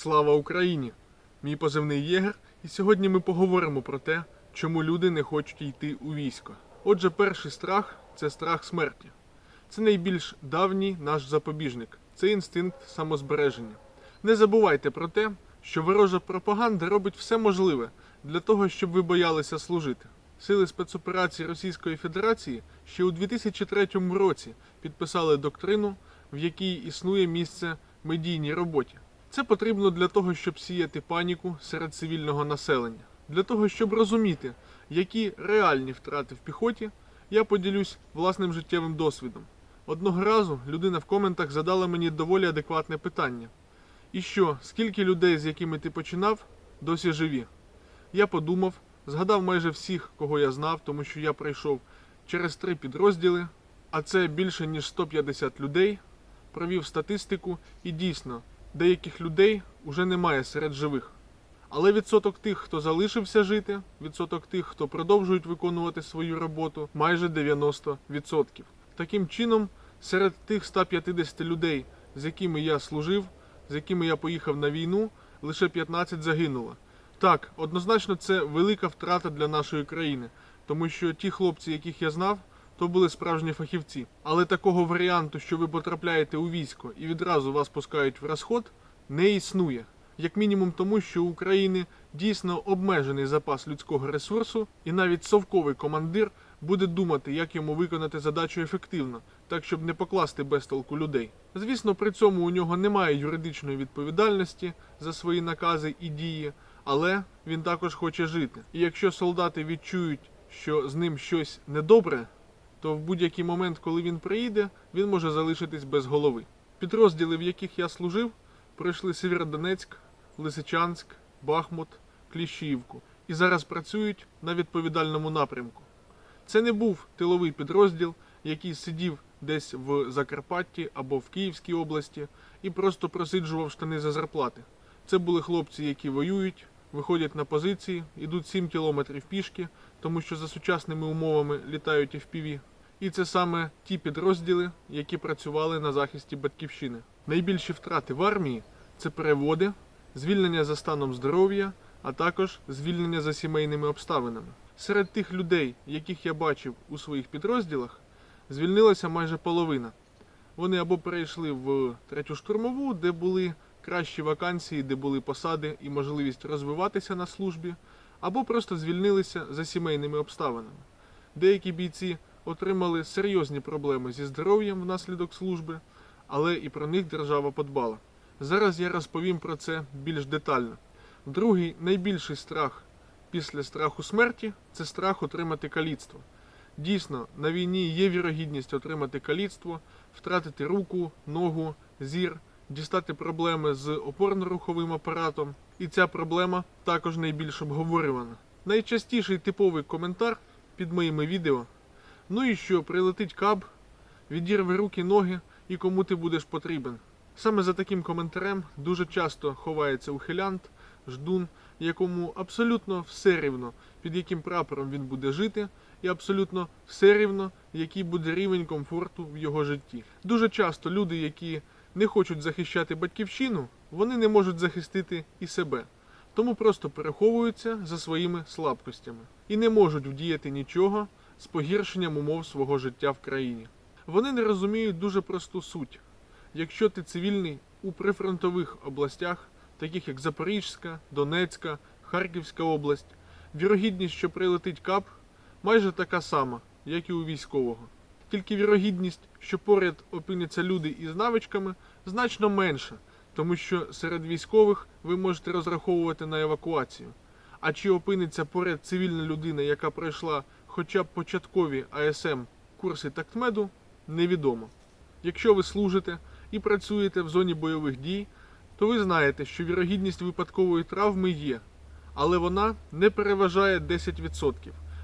Слава Україні! Мій позивний Єгер, і сьогодні ми поговоримо про те, чому люди не хочуть йти у військо. Отже, перший страх це страх смерті. Це найбільш давній наш запобіжник, це інстинкт самозбереження. Не забувайте про те, що ворожа пропаганда робить все можливе для того, щоб ви боялися служити. Сили спецоперації Російської Федерації ще у 2003 році підписали доктрину, в якій існує місце медійній роботі. Це потрібно для того, щоб сіяти паніку серед цивільного населення. Для того, щоб розуміти, які реальні втрати в піхоті, я поділюсь власним життєвим досвідом. Одного разу людина в коментах задала мені доволі адекватне питання. І що, скільки людей, з якими ти починав, досі живі? Я подумав, згадав майже всіх, кого я знав, тому що я пройшов через три підрозділи, а це більше ніж 150 людей, провів статистику і дійсно, деяких людей уже немає серед живих. Але відсоток тих, хто залишився жити, відсоток тих, хто продовжують виконувати свою роботу, майже 90%. Таким чином, серед тих 150 людей, з якими я служив, з якими я поїхав на війну, лише 15 загинуло. Так, однозначно це велика втрата для нашої країни, тому що ті хлопці, яких я знав, то були справжні фахівці. Але такого варіанту, що ви потрапляєте у військо і відразу вас пускають в розход, не існує. Як мінімум тому, що у України дійсно обмежений запас людського ресурсу, і навіть совковий командир буде думати, як йому виконати задачу ефективно, так щоб не покласти без толку людей. Звісно, при цьому у нього немає юридичної відповідальності за свої накази і дії, але він також хоче жити. І якщо солдати відчують, що з ним щось недобре, то в будь-який момент, коли він приїде, він може залишитись без голови. Підрозділи, в яких я служив, пройшли Сєвєродонецьк, Лисичанськ, Бахмут, Кліщіївку і зараз працюють на відповідальному напрямку. Це не був тиловий підрозділ, який сидів десь в Закарпатті або в Київській області і просто просиджував штани за зарплати. Це були хлопці, які воюють, виходять на позиції, йдуть 7 кілометрів пішки, тому що за сучасними умовами літають FPV. І це саме ті підрозділи, які працювали на захисті батьківщини. Найбільші втрати в армії це переводи, звільнення за станом здоров'я, а також звільнення за сімейними обставинами. Серед тих людей, яких я бачив у своїх підрозділах, звільнилася майже половина. Вони або перейшли в третю штурмову, де були кращі вакансії, де були посади і можливість розвиватися на службі, або просто звільнилися за сімейними обставинами. Деякі бійці отримали серйозні проблеми зі здоров'ям внаслідок служби, але і про них держава подбала. Зараз я розповім про це більш детально. Другий найбільший страх після страху смерті це страх отримати каліцтво. Дійсно, на війні є вірогідність отримати каліцтво, втратити руку, ногу, зір, дістати проблеми з опорно-руховим апаратом. І ця проблема також найбільш обговорювана. Найчастіший типовий коментар під моїми відео. Ну і що, прилетить каб, відірве руки, ноги і кому ти будеш потрібен. Саме за таким коментарем дуже часто ховається ухилянт, ждун, якому абсолютно все рівно, під яким прапором він буде жити, і абсолютно все рівно, який буде рівень комфорту в його житті. Дуже часто люди, які не хочуть захищати батьківщину, вони не можуть захистити і себе. Тому просто переховуються за своїми слабкостями і не можуть вдіяти нічого з погіршенням умов свого життя в країні. Вони не розуміють дуже просту суть. Якщо ти цивільний у прифронтових областях, таких як Запорізька, Донецька, Харківська область, вірогідність, що прилетить кап, майже така сама, як і у військового. Тільки вірогідність, що поряд опиняться люди із навичками, значно менша, тому що серед військових ви можете розраховувати на евакуацію. А чи опиниться поряд цивільна людина, яка пройшла хоча б початкові АСМ курси тактмеду, невідомо. Якщо ви служите і працюєте в зоні бойових дій, то ви знаєте, що вірогідність випадкової травми є, але вона не переважає 10%.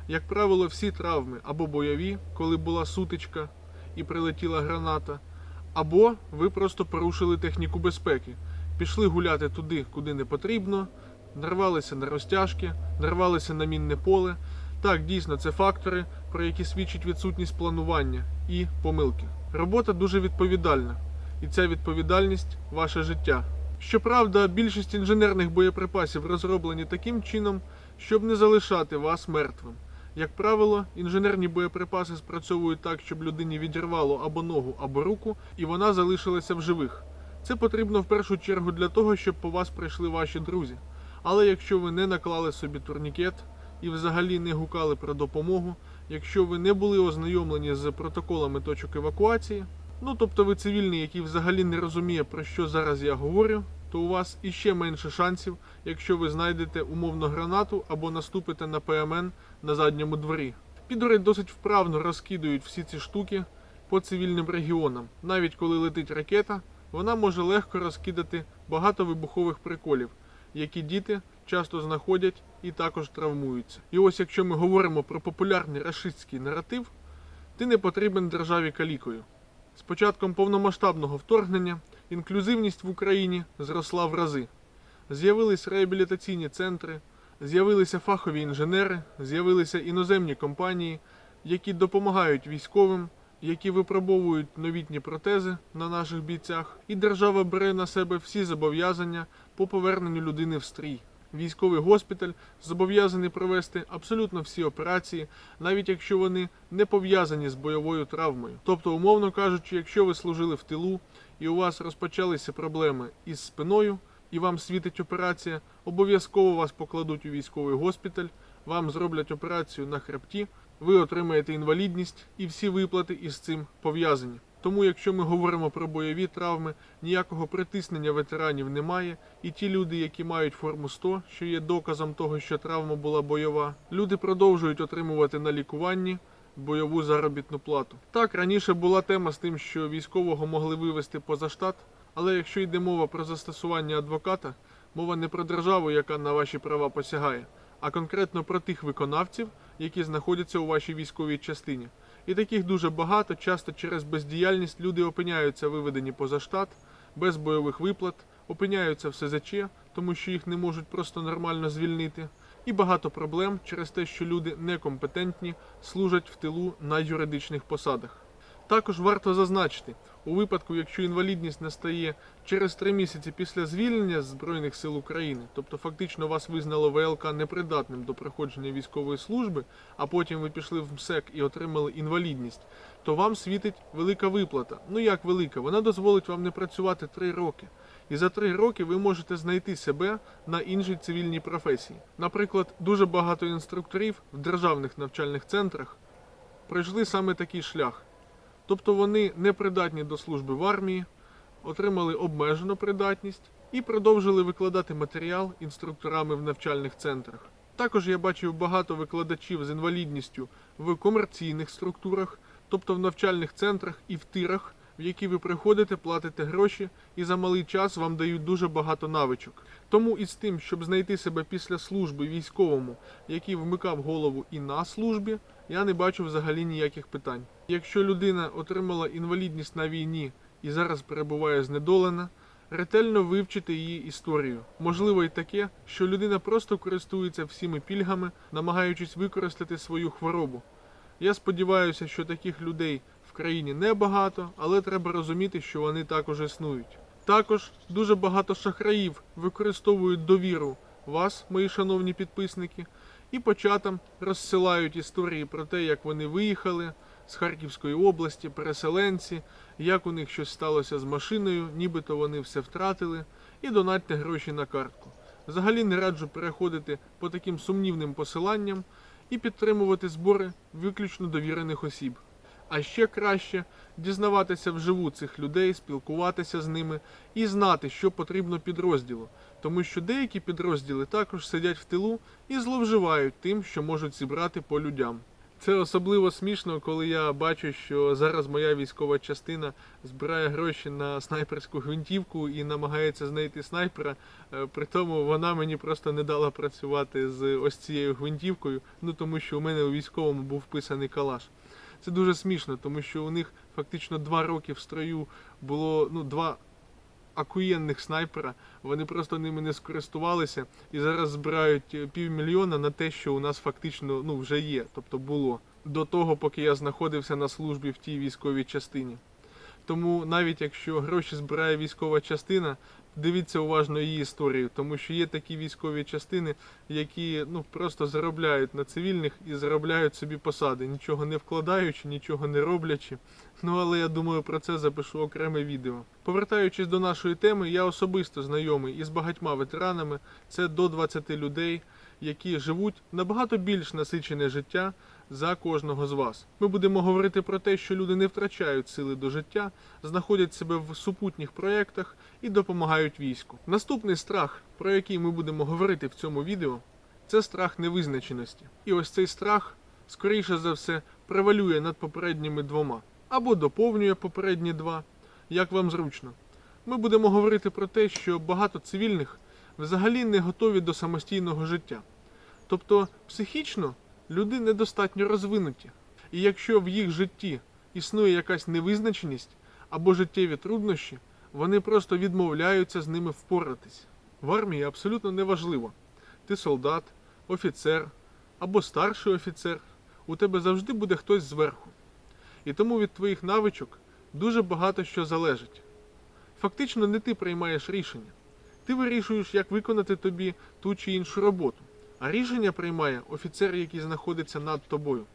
Як правило, всі травми або бойові, коли була сутичка і прилетіла граната, або ви просто порушили техніку безпеки, пішли гуляти туди, куди не потрібно, нарвалися на розтяжки, нарвалися на мінне поле. Так, дійсно, це фактори, про які свідчить відсутність планування і помилки. Робота дуже відповідальна, і ця відповідальність ваше життя. Щоправда, більшість інженерних боєприпасів розроблені таким чином, щоб не залишати вас мертвим. Як правило, інженерні боєприпаси спрацьовують так, щоб людині відірвало або ногу, або руку, і вона залишилася в живих. Це потрібно в першу чергу для того, щоб по вас прийшли ваші друзі. Але якщо ви не наклали собі турнікет і взагалі не гукали про допомогу, якщо ви не були ознайомлені з протоколами точок евакуації, ну тобто ви цивільний, який взагалі не розуміє, про що зараз я говорю, то у вас іще менше шансів, якщо ви знайдете умовно гранату або наступите на ПМН на задньому дворі. Підори досить вправно розкидують всі ці штуки по цивільним регіонам. Навіть коли летить ракета, вона може легко розкидати багато вибухових приколів, які діти часто знаходять і також травмуються. І ось якщо ми говоримо про популярний рашистський наратив, ти не потрібен державі калікою. З початком повномасштабного вторгнення інклюзивність в Україні зросла в рази. З'явились реабілітаційні центри, з'явилися фахові інженери, з'явилися іноземні компанії, які допомагають військовим, які випробовують новітні протези на наших бійцях, і держава бере на себе всі зобов'язання по поверненню людини в стрій. Військовий госпіталь зобов'язаний провести абсолютно всі операції, навіть якщо вони не пов'язані з бойовою травмою. Тобто, умовно кажучи, якщо ви служили в тилу і у вас розпочалися проблеми із спиною, і вам світить операція, обов'язково вас покладуть у військовий госпіталь, вам зроблять операцію на хребті, ви отримаєте інвалідність і всі виплати із цим пов'язані. Тому, якщо ми говоримо про бойові травми, ніякого притиснення ветеранів немає, і ті люди, які мають форму 100, що є доказом того, що травма була бойова, люди продовжують отримувати на лікуванні бойову заробітну плату. Так, раніше була тема з тим, що військового могли вивезти поза штат, але якщо йде мова про застосування адвоката, мова не про державу, яка на ваші права посягає, а конкретно про тих виконавців, які знаходяться у вашій військовій частині. І таких дуже багато, часто через бездіяльність люди опиняються виведені поза штат, без бойових виплат, опиняються в СЗЧ, тому що їх не можуть просто нормально звільнити. І багато проблем через те, що люди некомпетентні, служать в тилу на юридичних посадах. Також варто зазначити, у випадку, якщо інвалідність настає через три місяці після звільнення з Збройних сил України, тобто фактично вас визнало ВЛК непридатним до проходження військової служби, а потім ви пішли в МСЕК і отримали інвалідність, то вам світить велика виплата. Ну як велика? Вона дозволить вам не працювати три роки. І за три роки ви можете знайти себе на іншій цивільній професії. Наприклад, дуже багато інструкторів в державних навчальних центрах пройшли саме такий шлях. Тобто вони не придатні до служби в армії, отримали обмежену придатність і продовжили викладати матеріал інструкторами в навчальних центрах. Також я бачив багато викладачів з інвалідністю в комерційних структурах, тобто в навчальних центрах і в тирах, в які ви приходите, платите гроші, і за малий час вам дають дуже багато навичок. Тому із тим, щоб знайти себе після служби військовому, який вмикав голову і на службі, я не бачу взагалі ніяких питань. Якщо людина отримала інвалідність на війні і зараз перебуває знедолена, ретельно вивчити її історію. Можливо й таке, що людина просто користується всіми пільгами, намагаючись використати свою хворобу. Я сподіваюся, що таких людей в країні небагато, але треба розуміти, що вони також існують. Також дуже багато шахраїв використовують довіру вас, мої шановні підписники, і по чатам розсилають історії про те, як вони виїхали з Харківської області, переселенці, як у них щось сталося з машиною, нібито вони все втратили, і донатьте гроші на картку. Взагалі не раджу переходити по таким сумнівним посиланням і підтримувати збори виключно довірених осіб. А ще краще дізнаватися вживу цих людей, спілкуватися з ними і знати, що потрібно підрозділу, тому що деякі підрозділи також сидять в тилу і зловживають тим, що можуть зібрати по людям. Це особливо смішно, коли я бачу, що зараз моя військова частина збирає гроші на снайперську гвинтівку і намагається знайти снайпера. Е, При тому вона мені просто не дала працювати з ось цією гвинтівкою, ну тому що у мене у військовому був вписаний калаш. Це дуже смішно, тому що у них фактично два роки в строю було ну два акуєнних снайпера. Вони просто ними не скористувалися і зараз збирають е, півмільйона на те, що у нас фактично ну вже є, тобто було до того, поки я знаходився на службі в тій військовій частині. Тому навіть якщо гроші збирає військова частина, дивіться уважно її історію, тому що є такі військові частини, які ну просто заробляють на цивільних і заробляють собі посади, нічого не вкладаючи, нічого не роблячи. Ну але я думаю, про це запишу окреме відео. Повертаючись до нашої теми, я особисто знайомий із багатьма ветеранами. Це до 20 людей, які живуть набагато більш насичене життя за кожного з вас. Ми будемо говорити про те, що люди не втрачають сили до життя, знаходять себе в супутніх проєктах і допомагають війську. Наступний страх, про який ми будемо говорити в цьому відео, це страх невизначеності. І ось цей страх, скоріше за все, превалює над попередніми двома або доповнює попередні два, як вам зручно. Ми будемо говорити про те, що багато цивільних взагалі не готові до самостійного життя. Тобто психічно люди недостатньо розвинуті. І якщо в їх житті існує якась невизначеність або життєві труднощі, вони просто відмовляються з ними впоратись. В армії абсолютно неважливо. Ти солдат, офіцер або старший офіцер, у тебе завжди буде хтось зверху. І тому від твоїх навичок дуже багато що залежить. Фактично не ти приймаєш рішення. Ти вирішуєш, як виконати тобі ту чи іншу роботу. А рішення приймає офіцер, який знаходиться над тобою.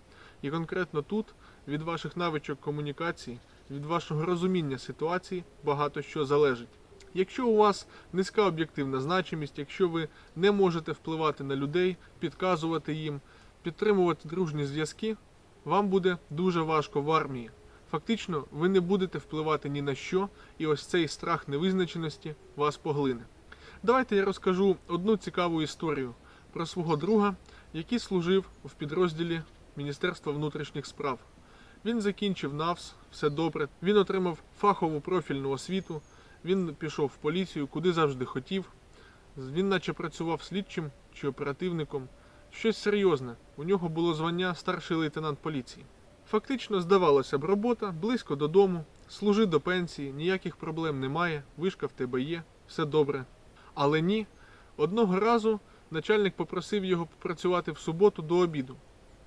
І конкретно тут від ваших навичок комунікації, від вашого розуміння ситуації багато що залежить. Якщо у вас низька об'єктивна значимість, якщо ви не можете впливати на людей, підказувати їм, підтримувати дружні зв'язки, вам буде дуже важко в армії. Фактично, ви не будете впливати ні на що, і ось цей страх невизначеності вас поглине. Давайте я розкажу одну цікаву історію про свого друга, який служив в підрозділі Міністерства внутрішніх справ. Він закінчив НАВС, все добре. Він отримав фахову профільну освіту. Він пішов в поліцію, куди завжди хотів. Він наче працював слідчим чи оперативником. Щось серйозне. У нього було звання старший лейтенант поліції. Фактично, здавалося б, робота близько додому, служи до пенсії, ніяких проблем немає, вишка в тебе є, все добре. Але ні. Одного разу начальник попросив його попрацювати в суботу до обіду.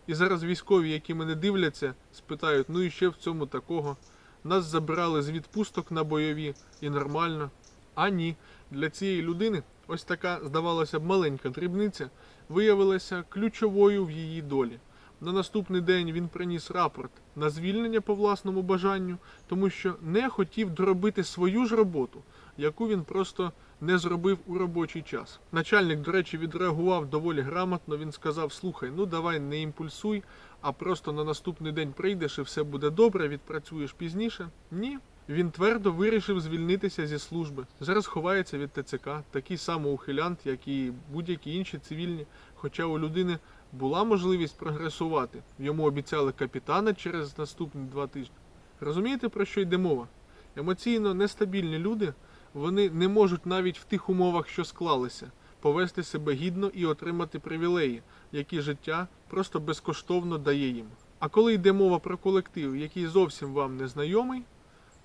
І зараз військові, які мене дивляться, спитають, ну і ще в цьому такого. Нас забирали з відпусток на бойові і нормально. А ні, для цієї людини ось така, здавалося б, маленька дрібниця виявилася ключовою в її долі. На наступний день він приніс рапорт на звільнення по власному бажанню, тому що не хотів доробити свою ж роботу, яку він просто не зробив у робочий час. Начальник, до речі, відреагував доволі грамотно. Він сказав: слухай, ну давай не імпульсуй, а просто на наступний день прийдеш і все буде добре, відпрацюєш пізніше. Ні. Він твердо вирішив звільнитися зі служби. Зараз ховається від ТЦК, такий самоухилянт, як і будь-які інші цивільні. Хоча у людини була можливість прогресувати. Йому обіцяли капітана через наступні два тижні. Розумієте, про що йде мова? Емоційно нестабільні люди вони не можуть навіть в тих умовах, що склалися, повести себе гідно і отримати привілеї, які життя просто безкоштовно дає їм. А коли йде мова про колектив, який зовсім вам не знайомий,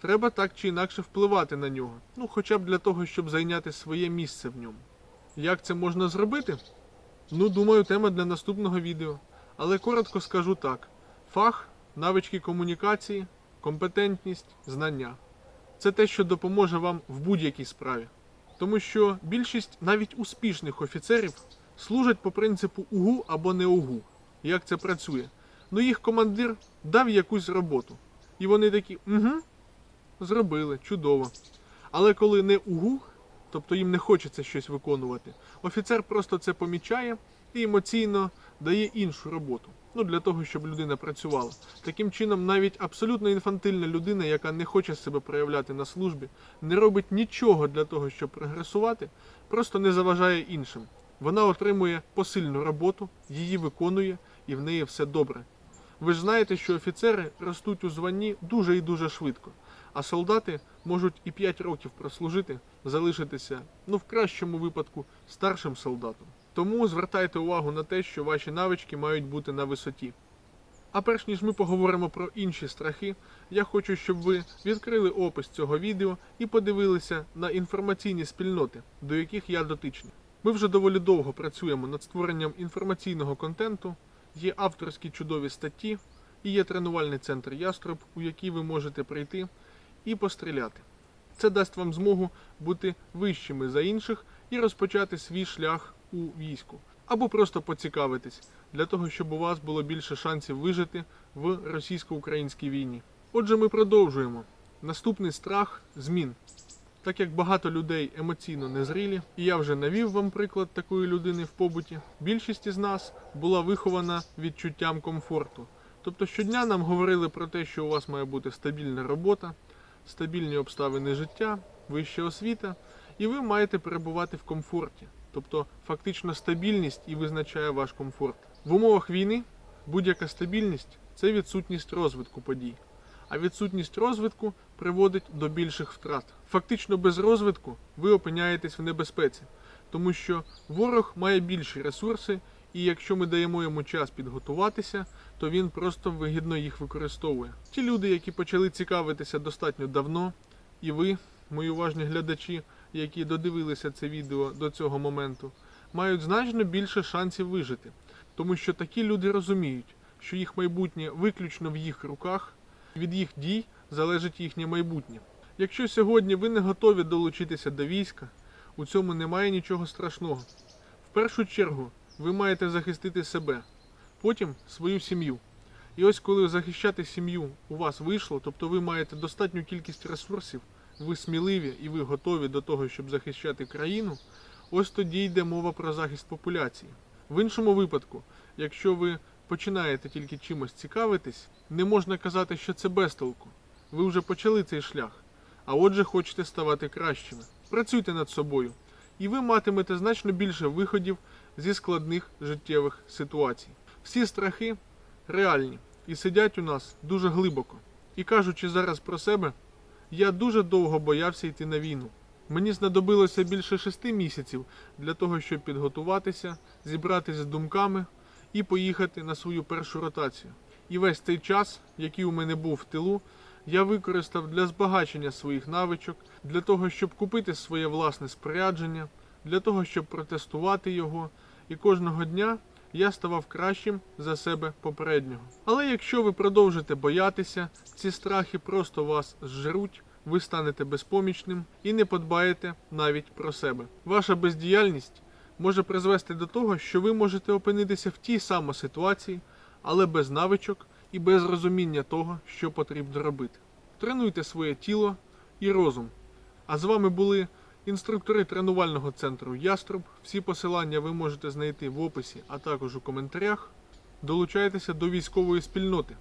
треба так чи інакше впливати на нього, ну хоча б для того, щоб зайняти своє місце в ньому. Як це можна зробити? Ну, думаю, тема для наступного відео. Але коротко скажу так: фах, навички комунікації, компетентність, знання це те, що допоможе вам в будь-якій справі. Тому що більшість навіть успішних офіцерів служать по принципу угу або не угу. Як це працює? Ну їх командир дав якусь роботу. І вони такі, угу, зробили, чудово. Але коли не угу, тобто їм не хочеться щось виконувати, офіцер просто це помічає і емоційно дає іншу роботу. Ну, для того, щоб людина працювала. Таким чином, навіть абсолютно інфантильна людина, яка не хоче себе проявляти на службі, не робить нічого для того, щоб прогресувати, просто не заважає іншим. Вона отримує посильну роботу, її виконує і в неї все добре. Ви ж знаєте, що офіцери ростуть у званні дуже і дуже швидко, а солдати можуть і 5 років прослужити, залишитися, ну в кращому випадку, старшим солдатом. Тому звертайте увагу на те, що ваші навички мають бути на висоті. А перш ніж ми поговоримо про інші страхи, я хочу, щоб ви відкрили опис цього відео і подивилися на інформаційні спільноти, до яких я дотичний. Ми вже доволі довго працюємо над створенням інформаційного контенту, є авторські чудові статті і є тренувальний центр Яструб, у який ви можете прийти і постріляти. Це дасть вам змогу бути вищими за інших і розпочати свій шлях у війську. Або просто поцікавитись для того, щоб у вас було більше шансів вижити в російсько-українській війні. Отже, ми продовжуємо. Наступний страх змін. Так як багато людей емоційно незрілі, і я вже навів вам приклад такої людини в побуті, більшість із нас була вихована відчуттям комфорту. Тобто щодня нам говорили про те, що у вас має бути стабільна робота, стабільні обставини життя, вища освіта, і ви маєте перебувати в комфорті. Тобто фактично стабільність і визначає ваш комфорт. В умовах війни будь-яка стабільність це відсутність розвитку подій. А відсутність розвитку приводить до більших втрат. Фактично без розвитку ви опиняєтесь в небезпеці, тому що ворог має більші ресурси, і якщо ми даємо йому час підготуватися, то він просто вигідно їх використовує. Ті люди, які почали цікавитися достатньо давно, і ви, мої уважні глядачі, які додивилися це відео до цього моменту, мають значно більше шансів вижити, тому що такі люди розуміють, що їх майбутнє виключно в їх руках, від їх дій залежить їхнє майбутнє. Якщо сьогодні ви не готові долучитися до війська, у цьому немає нічого страшного. В першу чергу ви маєте захистити себе, потім свою сім'ю. І ось коли захищати сім'ю у вас вийшло, тобто ви маєте достатню кількість ресурсів, ви сміливі і ви готові до того, щоб захищати країну, ось тоді йде мова про захист популяції. В іншому випадку, якщо ви починаєте тільки чимось цікавитись, не можна казати, що це безтолку. Ви вже почали цей шлях, а отже хочете ставати кращими. Працюйте над собою, і ви матимете значно більше виходів зі складних життєвих ситуацій. Всі страхи реальні і сидять у нас дуже глибоко. І кажучи зараз про себе, я дуже довго боявся йти на війну. Мені знадобилося більше шести місяців для того, щоб підготуватися, зібратися з думками і поїхати на свою першу ротацію. І весь цей час, який у мене був в тилу, я використав для збагачення своїх навичок, для того, щоб купити своє власне спорядження, для того, щоб протестувати його, і кожного дня я ставав кращим за себе попереднього. Але якщо ви продовжите боятися, ці страхи просто вас зжеруть, ви станете безпомічним і не подбаєте навіть про себе. Ваша бездіяльність може призвести до того, що ви можете опинитися в тій самій ситуації, але без навичок і без розуміння того, що потрібно робити. Тренуйте своє тіло і розум. А з вами були інструктори тренувального центру Яструб. Всі посилання ви можете знайти в описі, а також у коментарях. Долучайтеся до військової спільноти.